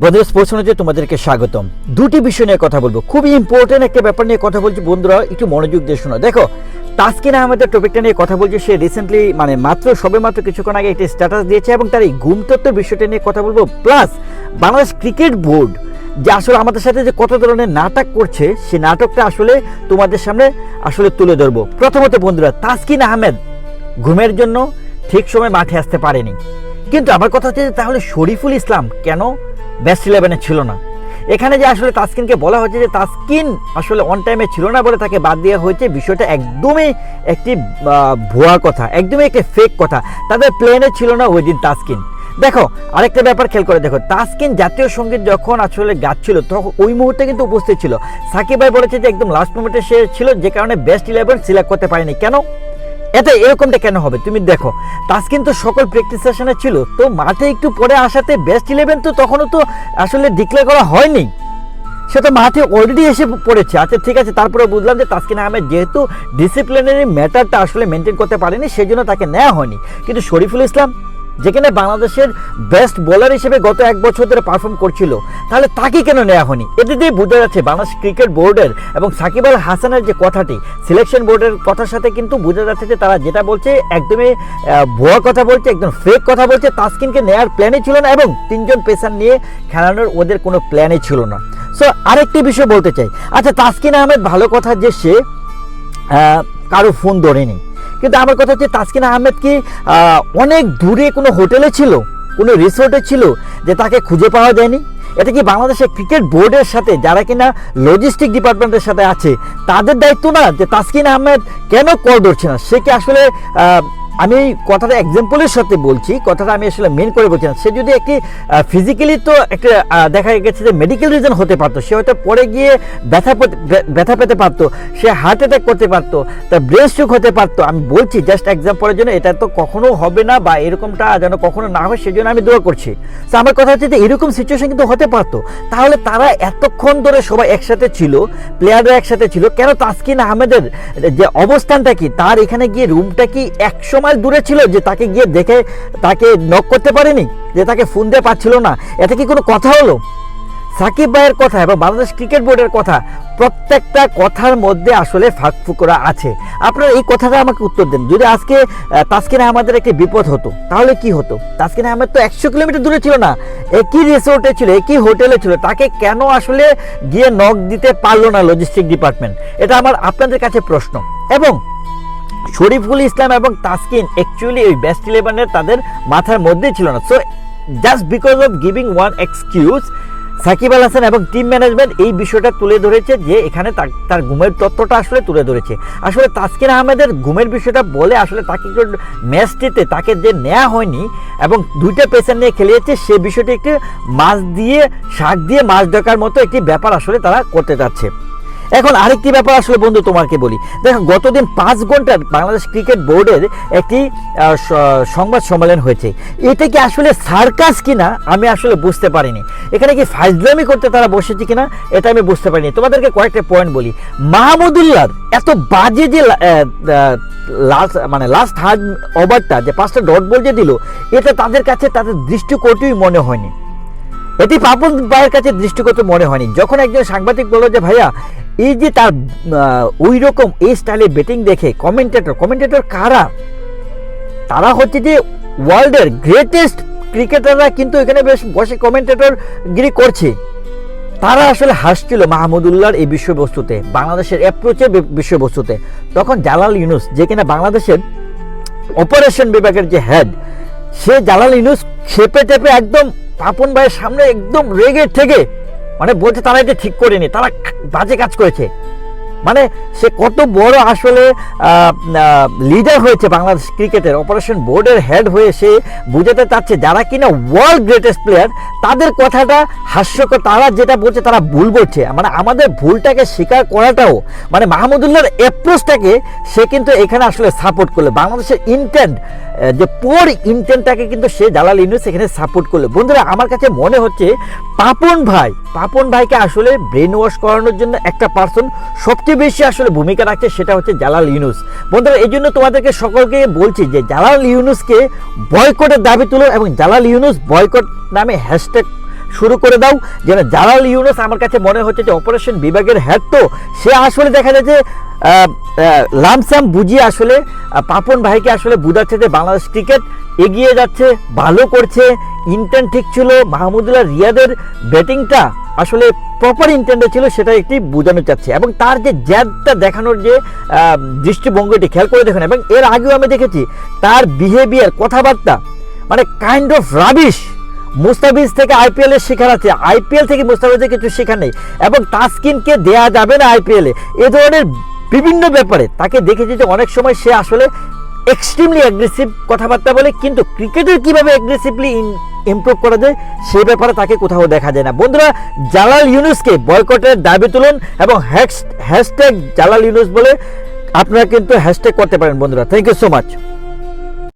Brothers অনুযায়ী তোমাদেরকে স্বাগতম। দুটি বিষয় নিয়ে কথা বলব। খুবই ইম্পর্টেন্ট একটা ব্যাপার নিয়ে কথা বলছি। বন্ধুরা, একটু মনোযোগ দিয়ে শোনো। দেখো, তাসকিন আহমেদের টপিকটা নিয়ে কথা বলছি। সে রিসেন্টলি মানে মাত্র সবে মাত্র কিছুক্ষণ আগে একটি স্ট্যাটাস দিয়েছে এবং তার এই ঘুম তত্ত্বের বিষয়টা নিয়ে কথা বলব। প্লাস বাংলাদেশ ক্রিকেট বোর্ড যে আসলে আমাদের সাথে যে কত ধরনের নাটক করছে, সে নাটকটা আসলে তোমাদের সামনে আসলে তুলে ধরবো। প্রথমত বন্ধুরা, তাসকিন আহমেদ ঘুমের জন্য ঠিক সময় মাঠে আসতে পারেনি। কিন্তু আমার কথা হচ্ছে তাহলে শরীফুল ইসলাম কেন বেস্ট ইলেভেনে ছিল না। এখানে যে আসলে তাসকিনকে বলা হচ্ছে যে তাসকিন আসলে অন টাইমে ছিল না বলে তাকে বাদ দেওয়া হয়েছে, বিষয়টা একদমই একটি ভুয়া কথা, একদমই একটি ফেক কথা। তাদের প্লেনে ছিল না ওই দিন তাসকিন। দেখো, আরেকটা ব্যাপার খেয়াল করে দেখো, তাসকিন জাতীয় সংগীত যখন আসলে গাচ্ছিল, তখন ওই মুহূর্তে কিন্তু উপস্থিত ছিল। সাকিব ভাই বলেছে যে একদম লাস্ট মোমেন্টে সে ছিল, যে কারণে বেস্ট ইলেভেন সিলেক্ট করতে পারেনি। কেন? এতে এরকমটা কেন হবে? তুমি দেখো, তাসকিন তো সকল প্র্যাকটিস সেশনে ছিল, তো মাঠে একটু পরে আসাতে বেস্ট ইলেভেন তো তখনও তো আসলে ডিক্লেয়ার করা হয়নি। সে তো মাঠে অলরেডি এসে পড়েছে। আচ্ছা ঠিক আছে, তারপরে বুঝলাম যে তাসকিন আহমেদ যেহেতু ডিসিপ্লিনারি ম্যাটারটা আসলে মেনটেন করতে পারেনি সেই জন্য তাকে নেওয়া হয়নি। কিন্তু শরীফুল ইসলাম যেখানে বাংলাদেশের বেস্ট বোলার হিসেবে গত এক বছর ধরে পারফর্ম করছিল, তাহলে তাকে কেন নেওয়া হয়নি? এতে দিয়ে বোঝা যাচ্ছে বাংলাদেশ ক্রিকেট বোর্ডের এবং সাকিব আল হাসানের যে কথাটি সিলেকশন বোর্ডের কথার সাথে কিন্তু বোঝা যাচ্ছে যে তারা যেটা বলছে, একদমই ভুয়া কথা বলছে, একদম ফেক কথা বলছে, তাসকিনকে নেওয়ার প্ল্যানই ছিল না এবং তিনজন পেসার নিয়ে খেলানোর ওদের কোনো প্ল্যানই ছিল না। সো আরেকটি বিষয় বলতে চাই। আচ্ছা তাসকিন আহমেদ ভালো কথা যে সে কারও ফোন ধরেনি। কিন্তু আমার কথা হচ্ছে তাসকিন আহমেদ কি অনেক দূরে কোনো হোটেলে ছিল, কোনো রিসোর্টে ছিল, যে তাকে খুঁজে পাওয়া যায়নি? এটা কি বাংলাদেশের ক্রিকেট বোর্ডের সাথে, যারা কিনা লজিস্টিক ডিপার্টমেন্টের সাথে আছে, তাদের দায়িত্ব না যে তাসকিন আহমেদ কেন কল ধরছে না? সে কি আসলে আমি এই কথাটা এক্সাম্পলের সাথে বলছি, কথাটা আমি আসলে মেন করে বলছি না। সে যদি একটি ফিজিক্যালি তো একটা দেখা গেছে যে মেডিকেল রিজন হতে পারতো, সে হয়তো পরে গিয়ে ব্যথা ব্যথা পেতে পারতো, সে হার্ট অ্যাটাক করতে পারতো, তার ব্রেন স্ট্রোক হতে পারতো। আমি বলছি জাস্ট এক্সাম্পলের জন্য, এটা তো কখনো হবে না বা এরকমটা যেন কখনো না হয়, সেজন্য আমি দোয়া করছি। তো আমার কথা হচ্ছে যে এরকম সিচুয়েশন কিন্তু হতে পারতো। তাহলে তারা এতক্ষণ ধরে সবাই একসাথে ছিল প্লেয়াররা একসাথে ছিল, কেন তাসকিন আহমেদের যে অবস্থানটা কি, তার এখানে গিয়ে রুমটা কি একশো মাইল দূরে ছিল যে তাকে গিয়ে দেখে, তাকে নক করতে পারেনি? যে তাকে ফোন দিয়ে পাচ্ছিল না। এটা কি কোনো কথা হলো? সাকিব ভাইয়ের কথা এবং বাংলাদেশ ক্রিকেট বোর্ডের কথা, প্রত্যেকটা কথার মধ্যে আসলে ফাঁক ফুকরা আছে। আপনারা এই কথাটা আমাকে উত্তর দেন। যদি আজকে তাসকিন আহমেদের একটি বিপদ হতো, তাহলে কি হতো? তাসকিন আহমেদ তো একশো কিলোমিটার দূরে ছিল না, একই রিসোর্টে ছিল, একই হোটেলে ছিল। তাকে কেন আসলে গিয়ে নক দিতে পারল না লজিস্টিক ডিপার্টমেন্ট এটা আমার আপনাদের কাছে প্রশ্ন। এবং শরীফুল ইসলাম এবং তাসকিন অ্যাকচুয়ালি ওই বেস্ট ইলেভেনের তাদের মাথার মধ্যেই ছিল না। So just because of giving one excuse Shakib Al Hasan এবং টিম ম্যানেজমেন্ট এই বিষয়টা তুলে ধরেছে যে এখানে তার- ঘুমের তত্ত্বটা আসলে তুলে ধরেছে। আসলে তাসকিন আহমেদের ঘুমের বিষয়টা বলে আসলে তাকে ম্যাচটিতে তাকে যে নেওয়া হয়নি এবং দুইটা পেসার নিয়ে খেলিয়েছে, সে বিষয়টি একটি মাছ দিয়ে, শাক দিয়ে মাছ ঢাকার মতো একটি ব্যাপার আসলে তারা করতে যাচ্ছে। এখন আরেকটি ব্যাপার আসলে বন্ধু তোমাকে বলি। দেখো, গতদিন পাঁচ ঘণ্টার বাংলাদেশ ক্রিকেট বোর্ডের একটি সংবাদ সম্মেলন হয়েছে। এটা কি আসলে সার্কাস কিনা, আমি আসলে বুঝতে পারিনি। এখানে কি ফাইজলামি করতে তারা বসেছে কিনা, এটা আমি বুঝতে পারিনি। তোমাদেরকে কয়েকটা পয়েন্ট বলি। মাহমুদুল্লাহর এত বাজে যে লাস্ট মানে লাস্ট হার্ড ওভারটা যে পাঁচটা ডট বল যে দিল, এটা তাদের কাছে তাদের দৃষ্টিকটুই মনে হয়নি। এটি পাপন ভাইয়ের কাছে দৃষ্টিগত মনে হয়নি। যখন একজন সাংবাদিক বলল যে, ভাইয়া, এই যে তার ওই রকম এই স্টাইলে ব্যাটিং দেখে কমেন্টেটর কমেন্টেটর কারা? তারা হচ্ছে যে ওয়ার্ল্ডের গ্রেটেস্ট ক্রিকেটাররা কিন্তু এখানে বেশ বসে কমেন্টেটর গিরি করছে। তারা আসলে হাসছিল মাহমুদুল্লাহর এই বিষয়বস্তুতে বাংলাদেশের অ্যাপ্রোচের বিষয়বস্তুতে তখন জালাল ইউনুস, যে কিনা বাংলাদেশের অপারেশন বিভাগের যে হেড সে জালাল ইউনুস খেপে টেপে একদম পাপন ভাইয়ের সামনে একদম রেগে থেকে মানে বলছে তারা এটা ঠিক করেনি, তারা বাজে কাজ করেছে। মানে সে কত বড় আসলে লিডার হয়েছে বাংলাদেশ ক্রিকেটের অপারেশন বোর্ডের হেড হয়ে সে বুঝাতে চাচ্ছে যারা কিনা ওয়ার্ল্ড গ্রেটেস্ট প্লেয়ার তাদের কথাটা হাস্যকর, তারা যেটা বলছে তারা ভুল বলছে। মানে আমাদের ভুলটাকে স্বীকার করাটাও মানে মাহমুদুল্লাহর অ্যাপ্রোচটাকে সে কিন্তু এখানে আসলে সাপোর্ট করল। বাংলাদেশের ইন্টেন্ট যে পোর ইন্টেন্টটাকে কিন্তু সে জালাল ইউনুস এখানে সাপোর্ট করল। বন্ধুরা, আমার কাছে মনে হচ্ছে পাপন ভাই, পাপন ভাইকে আসলে ব্রেন ওয়াশ করানোর জন্য একটা পার্সন সবচেয়ে বেশি আসলে ভূমিকা রাখছে, সেটা হচ্ছে জালাল ইউনুস। বন্ধুরা, এই জন্য তোমাদেরকে সকলকে বলছি যে জালাল ইউনুসকে বয়কটের দাবি তুলো এবং জালাল ইউনুস বয়কট নামে হ্যাশট্যাগ শুরু করে দাও, যেন জালাল ইউনুস আমার কাছে মনে হচ্ছে যে অপারেশন বিভাগের হেড তো, সে আসলে দেখা যায় যে লামসাম বুঝিয়ে আসলে পাপন ভাইকে আসলে বুঝাচ্ছে বাংলাদেশ ক্রিকেট এগিয়ে যাচ্ছে, ভালো করছে। ইন্টেন্ট ঠিক ছিল, মাহমুদুল্লাহ রিয়াদের ব্যাটিংটা আসলে প্রপার ইন্টেন্টে ছিল, সেটা একটি বোঝানো চাচ্ছে। এবং তার যে জ্যাদটা দেখানোর যে দৃষ্টিভঙ্গিটি খেয়াল করে দেখুন। এবং এর আগেও আমি দেখেছি, তার বিহেভিয়ার কথাবার্তা মানে কাইন্ড অফ রাবিশ মুস্তাফিজ থেকে আইপিএল এর শেখার আছে। আইপিএল থেকে মুস্তাফিজের কিছু শেখার নেই। এবং তাসকিনকে দেয়া যাবে না আইপিএল এ ধরনের বিভিন্ন ব্যাপারে। তাকে দেখেছি যে অনেক সময় সে আসলে এক্সট্রিমলি অ্যাগ্রেসিভ কথাবার্তা বলে, কিন্তু ক্রিকেটের কীভাবে অ্যাগ্রেসিভলি ইমপ্রুভ করা যায়, সে ব্যাপারে তাকে কোথাও দেখা যায় না। বন্ধুরা, জালাল ইউনুসকে বয়কটের দাবি তুলুন এবং হ্যাশট্যাগ জালাল ইউনুস বলে আপনারা কিন্তু হ্যাশট্যাগ করতে পারেন বন্ধুরা। Thank you so much